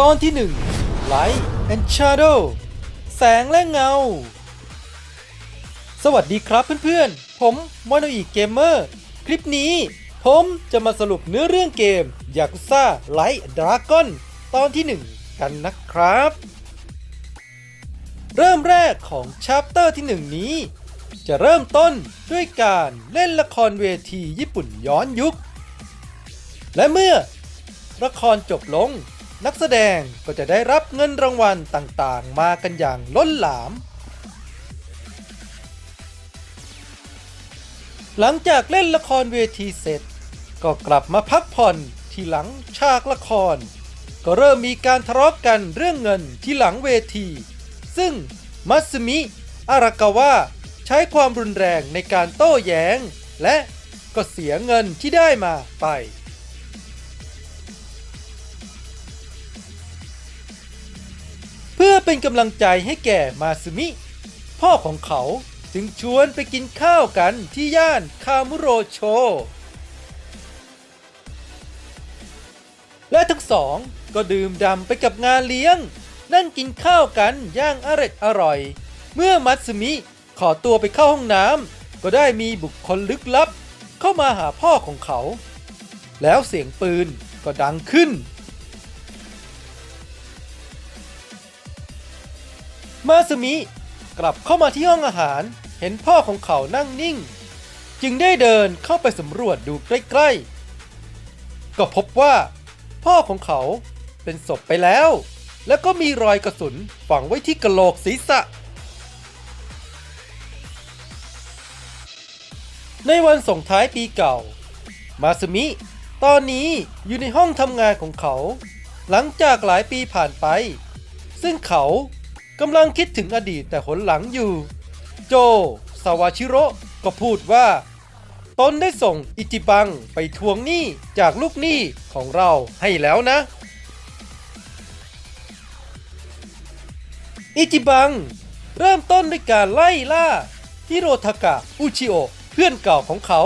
ตอนที่ 1 Light and Shadow แสงและเงา สวัสดีครับเพื่อนๆ ผมมอนอีเกมเมอร์ คลิปนี้ ผมจะมาสรุปเนื้อเรื่องเกมยากุซ่าไลท์ดราก้อนตอนที่ 1 กันนะครับ เริ่มแรกของชัปเตอร์ที่ 1 นี้ จะเริ่มต้นด้วยการเล่นละครเวทีญี่ปุ่นย้อนยุค และเมื่อละครจบลง นักแสดงก็จะได้รับเงินรางวัลต่างๆ มากันอย่างล้นหลาม หลังจากเล่นละครเวทีเสร็จ ก็กลับมาพักผ่อนที่หลังฉากละคร ก็เริ่มมีการทะเลาะกันเรื่องเงินที่หลังเวที ซึ่งมัตสึมิอารากาวะใช้ความรุนแรงในการโต้แย้ง และก็เสียเงินที่ได้มาไป เป็นกำลังใจให้แก่มาซึมิ พ่อของเขาจึงชวนไปกินข้าวกันที่ย่านคามุโรโช และทั้งสองก็ดื่มด่ำไปกับงานเลี้ยง นั่งกินข้าวกันย่างอร็ดอร่อย เมื่อมัตสึมิขอตัวไปเข้าห้องน้ำก็ได้มีบุคคลลึกลับ เข้ามาหาพ่อของเขา แล้วเสียงปืนก็ดังขึ้น มาสมิ กลับเข้ามาที่ห้องอาหาร เห็นพ่อของเขานั่งนิ่ง จึงได้เดินเข้าไปสำรวจดูใกล้ๆ ก็พบว่า พ่อของเขาเป็นศพไปแล้ว แล้วก็มีรอยกระสุนฝังไว้ที่กระโหลกศีรษะ ในวันส่งท้ายปีเก่า มาสมิ ตอนนี้อยู่ในห้องทำงานของเขา หลังจากหลายปีผ่านไป ซึ่งเขา กำลังคิดถึงอดีตแต่หนหลังอยู่ โจสาวาชิโร่ก็พูดว่า ตนได้ส่งอิจิบังไปทวงหนี้จากลูกหนี้ของเราให้แล้วนะ อิจิบัง เริ่มต้นด้วยการไล่ล่าฮิโรทากะอุชิโอเพื่อนเก่าของเขา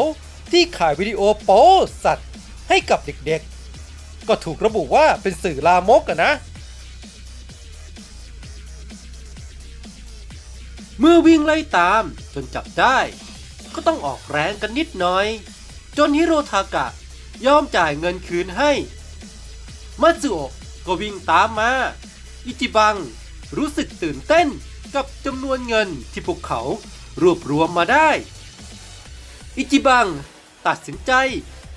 ที่ขายวิดีโอโป๊สัตว์ให้กับเด็กๆ ก็ถูกระบุว่าเป็นสื่อลามกอะนะ เมื่อวิ่งไล่ตามจนจับได้ ก็ต้องออกแรงกันนิดหน่อย จนฮิโรทากะยอมจ่ายเงินคืนให้มัตสึโอะก็วิ่งตามมา อิจิบังรู้สึกตื่นเต้นกับจำนวนเงินที่พวกเขารวบรวมมาได้ อิจิบังตัดสินใจ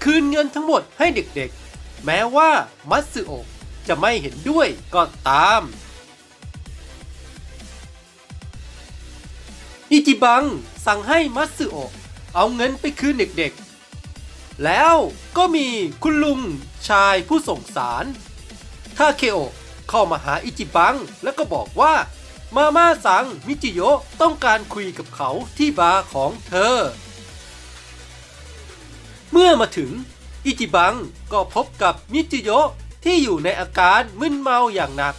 คืนเงินทั้งหมดให้เด็กๆ แม้ว่ามัตสึโอะจะไม่เห็นด้วยก็ตาม อิจิบังสั่งให้มัตสึโอะเอาเงินไปคืนเด็กๆ แล้วก็มีคุณลุงชายผู้ส่งสารทาเคโอะเข้ามาหาอิจิบังแล้วก็บอกว่า มาม่าสังมิจิโยะต้องการคุยกับเขาที่บาร์ของเธอ เมื่อมาถึงอิจิบังก็พบกับมิจิโยะที่อยู่ในอาการมึนเมาอย่างหนัก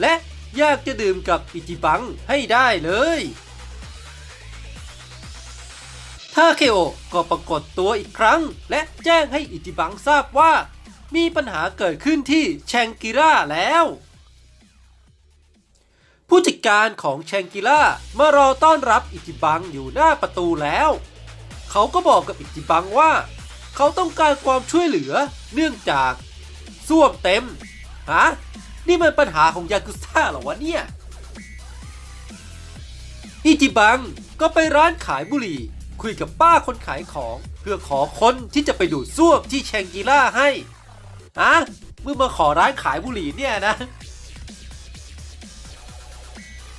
และอยากจะดื่มกับอิจิบังให้ได้เลย ทาเคโอก็ปรากฏตัวอีกครั้ง และแจ้งให้อิจิบังทราบว่า มีปัญหาเกิดขึ้นที่แชงกิร่าแล้ว ผู้จัดการของแชงกิล่ามารอต้อนรับอิจิบังอยู่หน้าประตูแล้ว เขาก็บอกกับอิจิบังว่า เขาต้องการความช่วยเหลือเนื่องจากส้วมเต็มฮะนี่มันปัญหาของยากุซ่าหรอวะเนี่ยอิจิบังก็ไปร้านขายบุหรี่ คุยกับป้าคนขายของเพื่อขอคนที่จะไปดูดซ่วมที่แชงกิล่าให้อะมึงมาขอร้านขายบุหรี่เนี่ยนะ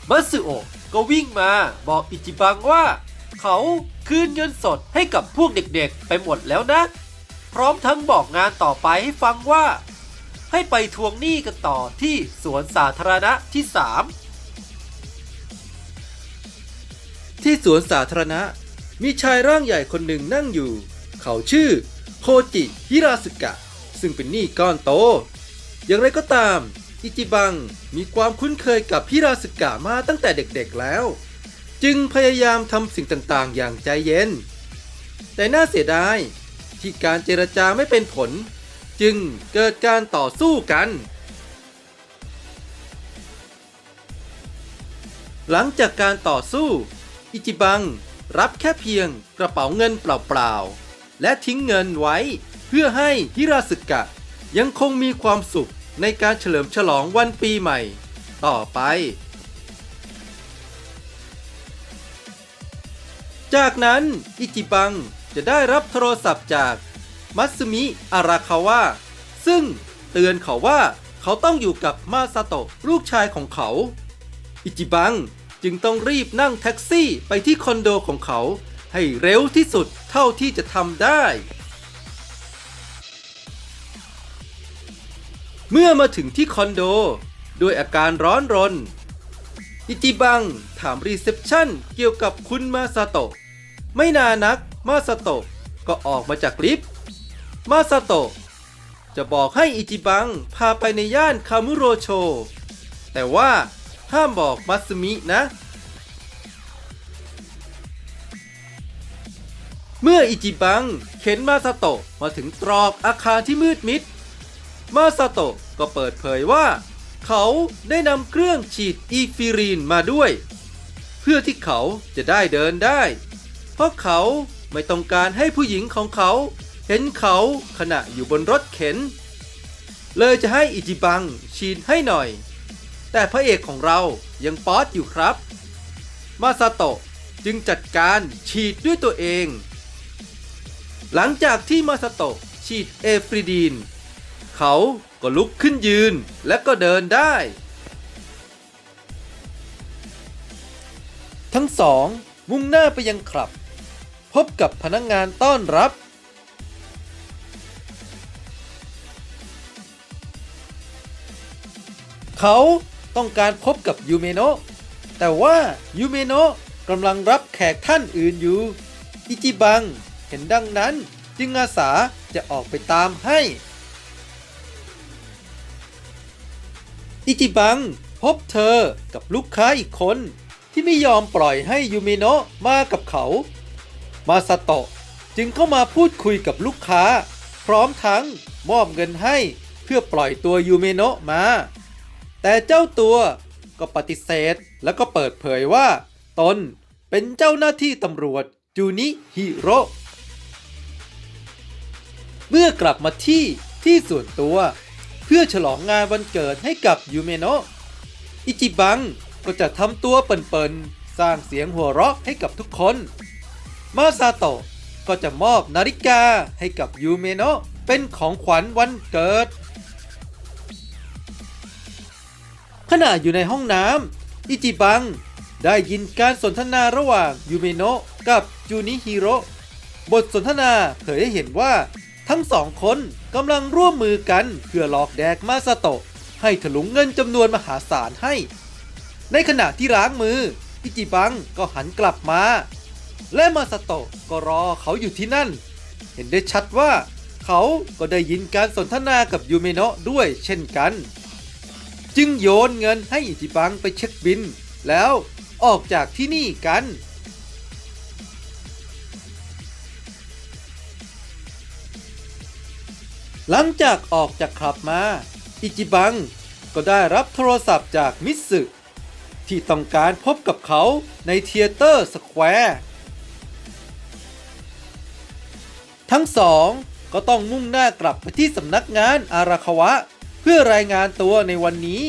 มัตสึโอะก็วิ่งมาบอกอิจิบังว่า เขาคืนเงินสดให้กับพวกเด็กๆไปหมดแล้วนะ พร้อมทั้งบอกงานต่อไปให้ฟังว่า ให้ไปทวงหนี้กันต่อที่สวนสาธารณะที่ 3 ที่สวนสาธารณะ มีชายร่างใหญ่คนหนึ่งนั่งอยู่ เขาชื่อโคจิฮิราสึกะ ซึ่งเป็นหนี้ก้อนโต อย่างไรก็ตาม อิจิบังมีความคุ้นเคยกับฮิราสึกะมาตั้งแต่เด็กๆแล้ว จึงพยายามทำสิ่งต่างๆ อย่างใจเย็น แต่น่าเสียดายที่การเจรจาไม่เป็นผล จึงเกิดการต่อสู้กัน หลังจากการต่อสู้ อิจิบัง รับแค่เพียงกระเป๋าเงินเปล่าๆ และทิ้งเงินไว้เพื่อให้ฮิราสึกะ ยังคงมีความสุขในการเฉลิมฉลองวันปีใหม่ ต่อไป จากนั้นอิจิบังจะได้รับโทรศัพท์จากมัตสึมิอาราคาวะซึ่งเตือนเขาว่าเขาต้องอยู่กับมาซาโตะลูกชายของเขา อิจิบัง จึงต้องรีบนั่งแท็กซี่ไปที่คอนโดของเขา ให้เร็วที่สุดเท่าที่จะทำได้ เมื่อมาถึงที่คอนโด ด้วยอาการร้อนรน อิจิบังถามรีเซพชันเกี่ยวกับคุณมาซาโตะไม่นานนักมาซาโตะก็ออกมาจากลิฟต์มาซาโตะจะบอกให้อิจิบังพาไปในย่านคามุโรโช แต่ว่า ห้ามบอกมัตสึมินะ เมื่ออิจิบังเข็นมาซาโตะมาถึงตรอกอาคารที่มืดมิด มาซาโตะก็เปิดเผยว่า เขาได้นำเครื่องฉีดอีฟิรีนมาด้วย เพื่อที่เขาจะได้เดินได้ เพราะเขาไม่ต้องการให้ผู้หญิงของเขา เห็นเขาขณะอยู่บนรถเข็น เลยจะให้อิจิบังฉีดให้หน่อย แต่พระเอกของเรายังป๊อตอยู่ครับ มาซาโตะจึงจัดการฉีดด้วยตัวเอง หลังจากที่มาซาโตะฉีดเอฟริดีน เขาก็ลุกขึ้นยืนและก็เดินได้ ทั้งสองมุ่งหน้าไปยังคลับ พบกับพนักงงานต้อนรับ เขา ต้องการพบกับยูเมโนะแต่ว่ายูเมโนะกำลังรับแขกท่านอื่นอยู่ อิจิบังเห็นดังนั้นจึงอาสาจะออกไปตามให้ อิจิบังพบเธอกับลูกค้าอีกคนที่ไม่ยอมปล่อยให้ยูเมโนะมากับเขา มาซาโตะจึงเข้ามาพูดคุยกับลูกค้า พร้อมทั้งมอบเงินให้เพื่อปล่อยตัวยูเมโนะมา แต่เจ้าตัวก็ปฏิเสธแล้วก็เปิดเผยว่า ตนเป็นเจ้าหน้าที่ตำรวจจูนิฮิโร่เมื่อกลับมาที่ที่ส่วนตัว เพื่อฉลองงานวันเกิดให้กับยูเมโนะอิจิบังก็จะทำตัวเปิ่นๆ สร้างเสียงหัวเราะให้กับทุกคน มาซาโตะก็จะมอบนาฬิกาให้กับยูเมโนะเป็นของขวัญวันเกิด ขณะอยู่ในห้องน้ำอิจิบัง ได้ยินการสนทนาระหว่างยูเมโนะกับจูนิฮิโร่บทสนทนาเผยให้เห็นว่า ทั้งสองคนกำลังร่วมมือกันเพื่อหลอกแดกมาซาโตะ ให้ถลุงเงินจำนวนมหาศาลให้ ในขณะที่ล้างมืออิจิบังก็หันกลับมา และมาซาโตะก็รอเขาอยู่ที่นั่น เห็นได้ชัดว่า เขาก็ได้ยินการสนทนากับยูเมโนะด้วยเช่นกัน จึงโยนเงินให้อิจิบังไปเช็คบิน แล้วออกจากที่นี่กัน หลังจากออกจากคลับมา อิจิบังก็ได้รับโทรศัพท์จากมิสึที่ต้องการพบกับเขาในเทียเตอร์สแควร์ทั้งสองก็ต้องมุ่งหน้ากลับไปที่สำนักงานอาราคาวะ พื่อรายงานตัวในวันนี้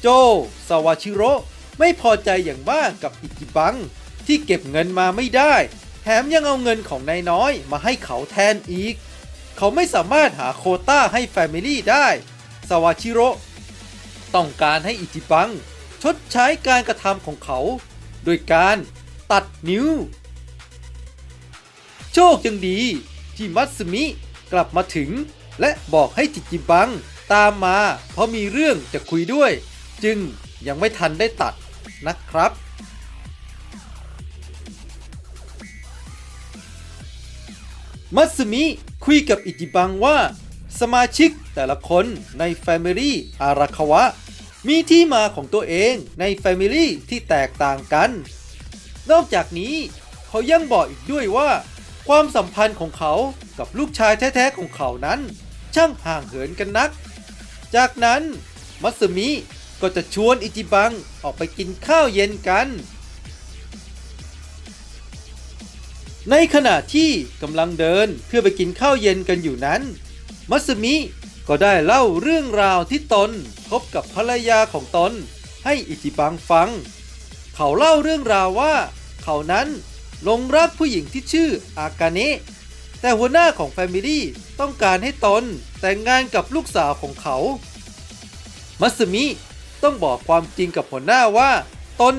โจสวาชิโรไม่พอใจอย่างมากกับอิจิบัง ที่เก็บเงินมาไม่ได้ แถมยังเอาเงินของนายน้อยมาให้เขาแทนอีก เขาไม่สามารถหาโคต้าให้แฟมิลี่ได้สวาชิโรต้องการให้อิจิบัง ชดใช้การกระทำของเขา โดยการตัดนิ้ว โชคยังดีที่มัตสึมิกลับมาถึงและบอกให้จิจิบัง ตามมา เพราะมีเรื่องจะคุยด้วย จึงยังไม่ทันได้ตัดนะครับ มัตสึมิคุยกับอิจิบังว่า สมาชิกแต่ละคนใน Family อาราคาวะ มีที่มาของตัวเองใน Family ที่แตกต่างกัน นอกจากนี้เขายังบอกอีกด้วยว่า ความสัมพันธ์ของเขากับลูกชายแท้ ๆ ของเขานั้น ช่างห่างเหินกันนัก จากนั้นมัสมิก็จะชวนอิจิบังออกไปกินข้าวเย็นกัน ในขณะที่กำลังเดินเพื่อไปกินข้าวเย็นกันอยู่นั้น มัสมิก็ได้เล่าเรื่องราวที่ตนพบกับภรรยาของตนให้อิจิบังฟัง เขาเล่าเรื่องราวว่า เขานั้นหลงรักผู้หญิงที่ชื่ออากาเนะ แต่หัวหน้าของแฟมิลี่ต้องการให้ตนแต่งงานกับลูกสาวของเขา มัสมิต้องบอกความจริงกับหัวหน้าว่าตน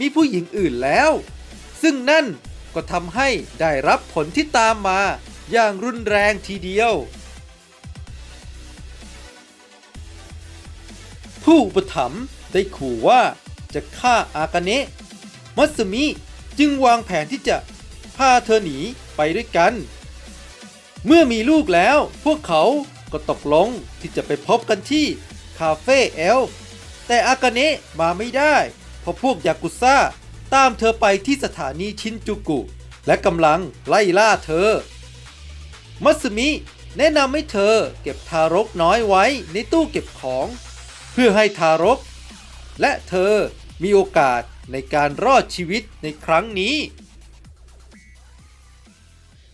มีผู้หญิงอื่นแล้ว ซึ่งนั่นก็ทำให้ได้รับผลที่ตามมาอย่างรุนแรงทีเดียว ผู้อุปถัมภ์ได้ขู่ว่าจะฆ่าอากาเนะมัสมิจึงวางแผนที่จะพาเธอหนีไปด้วยกัน เมื่อมีลูกแล้ว พวกเขาก็ตกลงที่จะไปพบกันที่คาเฟ่เอลฟ์แต่อากาเนะมาไม่ได้ เพราะพวกยากุซ่าตามเธอไปที่สถานีชินจูกุ และกำลังไล่ล่าเธอ มัสมิแนะนำให้เธอเก็บทารกน้อยไว้ในตู้เก็บของ เพื่อให้ทารก และเธอมีโอกาสในการรอดชีวิตในครั้งนี้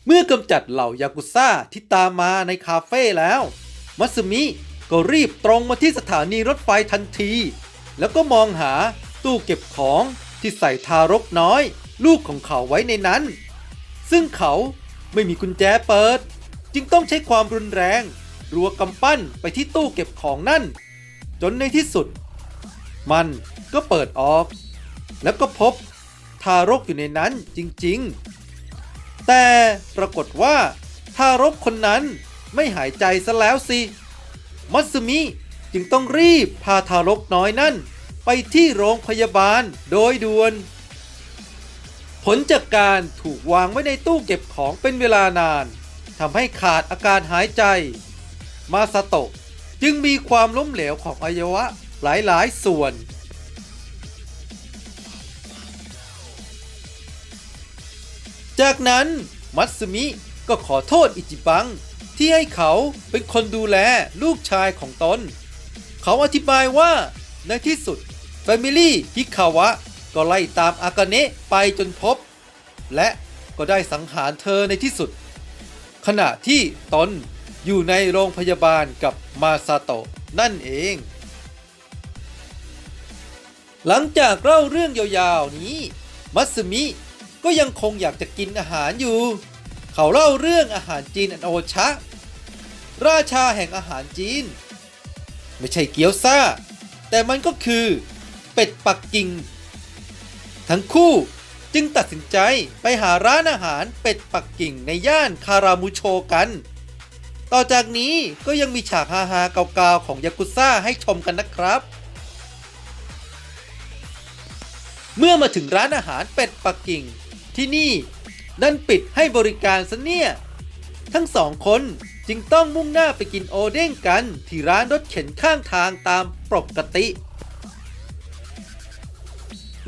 เมื่อกำจัดเหล่ายากุซ่าที่ตามมาในคาเฟ่แล้ว มัสมิก็รีบตรงมาที่สถานีรถไฟทันที แล้วก็มองหาตู้เก็บของที่ใส่ทารกน้อย ลูกของเขาไว้ในนั้น ซึ่งเขาไม่มีกุญแจเปิด จึงต้องใช้ความรุนแรง รัวกำปั้นไปที่ตู้เก็บของนั่น จนในที่สุด มันก็เปิดออก แล้วก็พบทารกอยู่ในนั้นจริงๆ แต่ปรากฏว่าทารกคนนั้นไม่หายใจซะแล้วสิ มัตสึมิจึงต้องรีบพาทารกน้อยนั่น ไปที่โรงพยาบาลโดยด่วน ผลจากการถูกวางไว้ในตู้เก็บของเป็นเวลานานทำให้ขาดอาการหายใจ มาซาโตะจึงมีความล้มเหลวของอวัยวะหลายๆ ส่วน จากนั้นมัตสึมิก็ขอโทษอิจิบัง ที่ให้เขาเป็นคนดูแลลูกชายของตน เขาอธิบายว่าในที่สุด Family ฮิคาวะ ก็ไล่ตามอากาเนะไปจนพบ และก็ได้สังหารเธอในที่สุด ขณะที่ตนอยู่ในโรงพยาบาลกับมาซาโตะนั่นเอง หลังจากเล่าเรื่องยาวๆนี้ มัตสึมิ ก็ยังคงอยากจะกินอาหารอยู่ เขาเล่าเรื่องอาหารจีนอันโอชะ ราชาแห่งอาหารจีน ไม่ใช่เกี๊ยวซ่า แต่มันก็คือเป็ดปักกิ่ง ทั้งคู่จึงตัดสินใจไปหาร้านอาหารเป็ดปักกิ่งในย่านคารามูโชกัน ต่อจากนี้ก็ยังมีฉากฮาๆเก่าๆของยากุซ่าให้ชมกันนะครับเมื่อมาถึงร้านอาหารเป็ดปักกิ่ง ที่นี่ดันปิดให้บริการซะเนี่ย ทั้งสองคนจึงต้องมุ่งหน้าไปกินโอเด้งกันที่ร้านรถเข็นข้างทางตามปกติ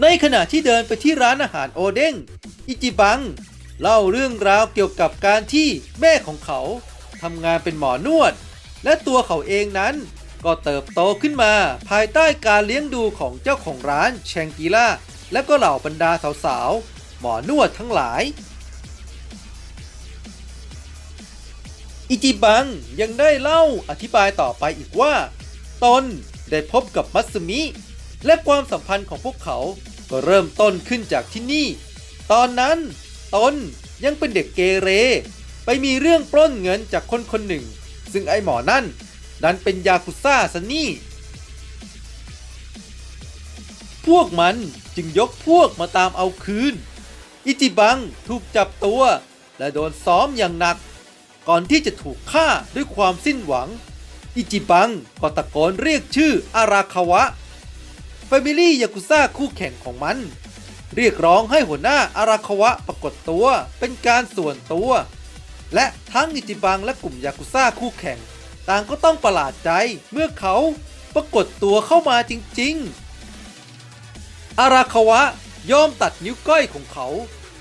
ในขณะที่เดินไปที่ร้านอาหารโอเด้งอิจิบัง เล่าเรื่องราวเกี่ยวกับการที่แม่ของเขาทำงานเป็นหมอนวด และตัวเขาเองนั้นก็เติบโตขึ้นมาภายใต้การเลี้ยงดูของเจ้าของร้านแชงกีล่าและก็เหล่าบรรดาสาวๆ หมอนวดทั้งหลาย อิจิบังยังได้เล่าอธิบายต่อไปอีกว่า ตนได้พบกับมัตสึมิ และความสัมพันธ์ของพวกเขาก็เริ่มต้นขึ้นจากที่นี่ ตอนนั้นตนยังเป็นเด็กเกเร ไปมีเรื่องปล้นเงินจากคนคนหนึ่ง ซึ่งไอหมอนั่นดันเป็นยากุซ่าซะนี่ พวกมันจึงยกพวกมาตามเอาคืน อิจิบังถูกจับตัว และโดนซ้อมอย่างหนัก ก่อนที่จะถูกฆ่าด้วยความสิ้นหวัง อิจิบังก็ตะโกนเรียกชื่ออาราคาวะแฟมิลี่ยากุซ่าคู่แข่งของมัน เรียกร้องให้หัวหน้าอาราคาวะปรากฏตัวเป็นการส่วนตัว และทั้งอิจิบังและกลุ่มยากุซ่าคู่แข่ง ต่างก็ต้องประหลาดใจเมื่อเขาปรากฏตัวเข้ามาจริง ๆ อาราคาวะยอมตัดนิ้วก้อยของเขา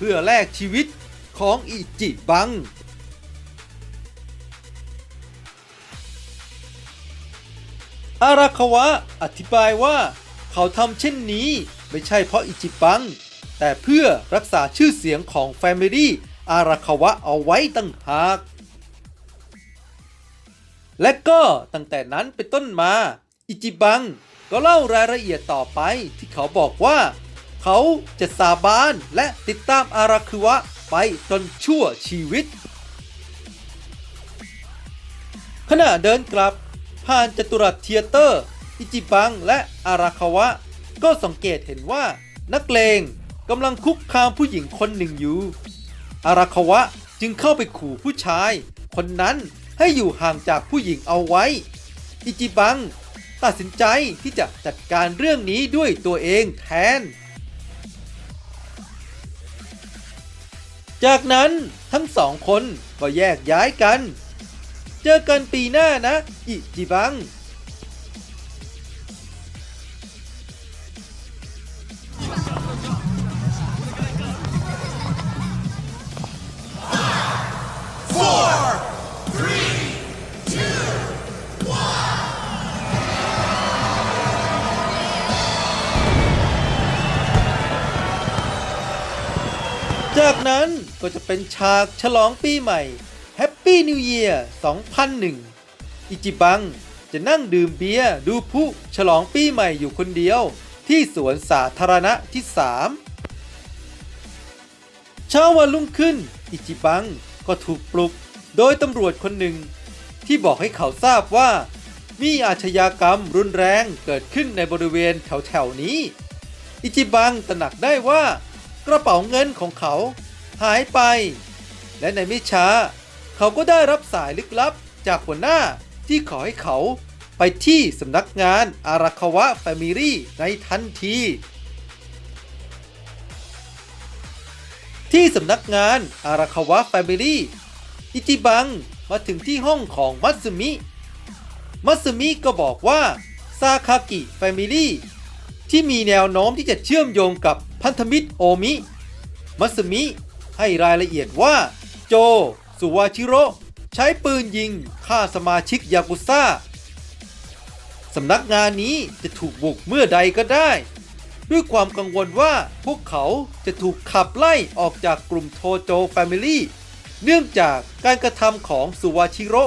เพื่อแลกชีวิตของอิจิบัง อาราคาวะอธิบายว่า เขาทำเช่นนี้ไม่ใช่เพราะอิจิบัง แต่เพื่อรักษาชื่อเสียงของแฟมิลี่อาราคาวะเอาไว้ตั้งหากและก็ตั้งแต่นั้นเป็นต้นมา อิจิบังก็เล่ารายละเอียดต่อไปที่เขาบอกว่า เขาจะสาบานและติดตามอาราคุวะไปจนชั่วชีวิต ขณะเดินกลับ ผ่านจตุรัสเทียเตอร์ อิจิบังและอาราคาวะ ก็สังเกตเห็นว่านักเลงกำลังคุกคามผู้หญิงคนหนึ่งอยู่อาราคาวะจึงเข้าไปขู่ผู้ชาย คนนั้นให้อยู่ห่างจากผู้หญิงเอาไว้ อิจิบัง ตัดสินใจที่จะจัดการเรื่องนี้ด้วยตัวเองแทน จากนั้นทั้งสองคนก็แยกย้ายกัน เจอกันปีหน้านะ อิจิบัง ก็จะเป็นฉากฉลองปีใหม่ Happy New Year 2001 อิจิบังจะนั่งดื่มเบียร์ดูผู้ฉลองปีใหม่อยู่คนเดียว ที่สวนสาธารณะที่ 3 เช้าวันรุ่งขึ้น อิจิบังก็ถูกปลุกโดยตำรวจคนหนึ่ง ที่บอกให้เขาทราบว่า มีอาชญากรรมรุนแรงเกิดขึ้นในบริเวณแถวๆนี้ อิจิบังตระหนักได้ว่ากระเป๋าเงินของเขา หายไป และในไม่ช้า เขาก็ได้รับสายลึกลับจากหัวหน้าที่ขอให้เขาไปที่สำนักงานอาราคาวะแฟมิลี่ในทันที ที่สำนักงานอาราคาวะแฟมิลี่อิจิบังมาถึงที่ห้องของมัตสึมิ มัตสึมิก็บอกว่าซาคากิแฟมิลี่ที่มีแนวโน้มที่จะเชื่อมโยงกับพันธมิตรโอมิ มัตสึมิ ให้รายละเอียดว่า โจ สุวาชิโร่ใช้ปืนยิงฆ่าสมาชิกยากุซ่า สำนักงานนี้จะถูกบุกเมื่อใดก็ได้ ด้วยความกังวลว่าพวกเขาจะถูกขับไล่ออกจากกลุ่มโทโจแฟมิลี่เนื่องจากการกระทำของสุวาชิโร่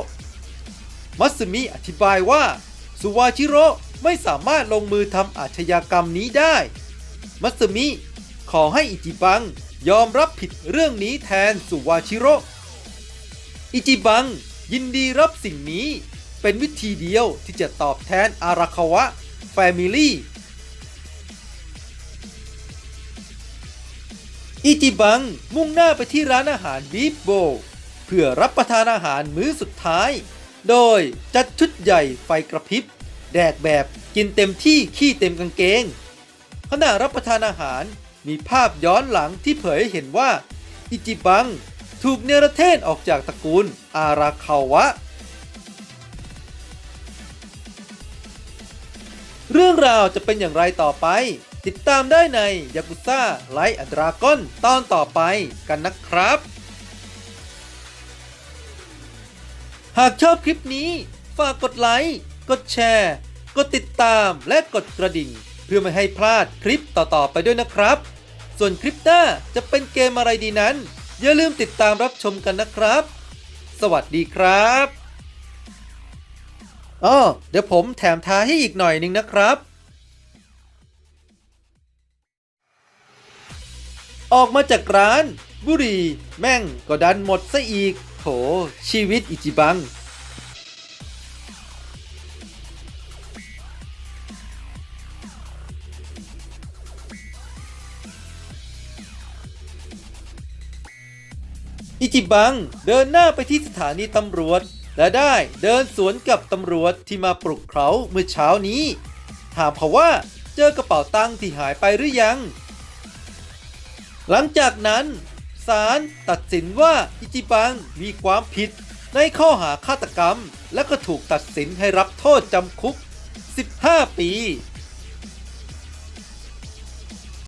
มัตสึมิอธิบายว่า สุวาชิโร่ไม่สามารถลงมือทำอาชญากรรมนี้ได้ มัตสึมิขอให้อิจิบัง ยอมรับผิดเรื่องนี้แทนสุวาชิโร่อิจิบังยินดีรับสิ่งนี้เป็นวิธีเดียวที่จะตอบแทนอาราคาวะแฟมิลี่อิจิบังมุ่งหน้าไปที่ร้านอาหารบีฟโบ เพื่อรับประทานอาหารมื้อสุดท้าย โดยจัดชุดใหญ่ไฟกระพริบ แดกแบบกินเต็มที่ขี้เต็มกางเกงขณะรับประทานอาหาร มีภาพย้อนหลังที่เผยให้เห็นว่า อิจิบัง ถูกเนรเทศออกจากตระกูลอาราคาวะ เรื่องราวจะเป็นอย่างไรต่อไป ติดตามได้ในยากุซ่าไลท์ดราก้อนตอนต่อไปกันนะครับ หากชอบคลิปนี้ ฝากกดไลค์ กดแชร์ กดติดตามและกดกระดิ่ง พื่อไม่ให้พลาดคลิปต่อๆไปด้วยนะครับ ส่วนคลิปหน้าจะเป็นเกมอะไรดีนั้น อย่าลืมติดตามรับชมกันนะครับ สวัสดีครับอ๋อเดี๋ยวผมแถมท้าให้อีกหน่อยนึงนะครับ ออกมาจากร้าน บุรี แม่งก็ดันหมดซะอีก โถชีวิตอิจิบัง อิจิบังเดินหน้าไปที่สถานีตำรวจ และได้เดินสวนกับตำรวจที่มาปลุกเขาเมื่อเช้านี้ ถามเขาว่าเจอกระเป๋าตังค์ที่หายไปหรือยัง หลังจากนั้นศาลตัดสินว่าอิจิบังมีความผิดในข้อหาฆาตกรรม และก็ถูกตัดสินให้รับโทษจำคุก 15 ปี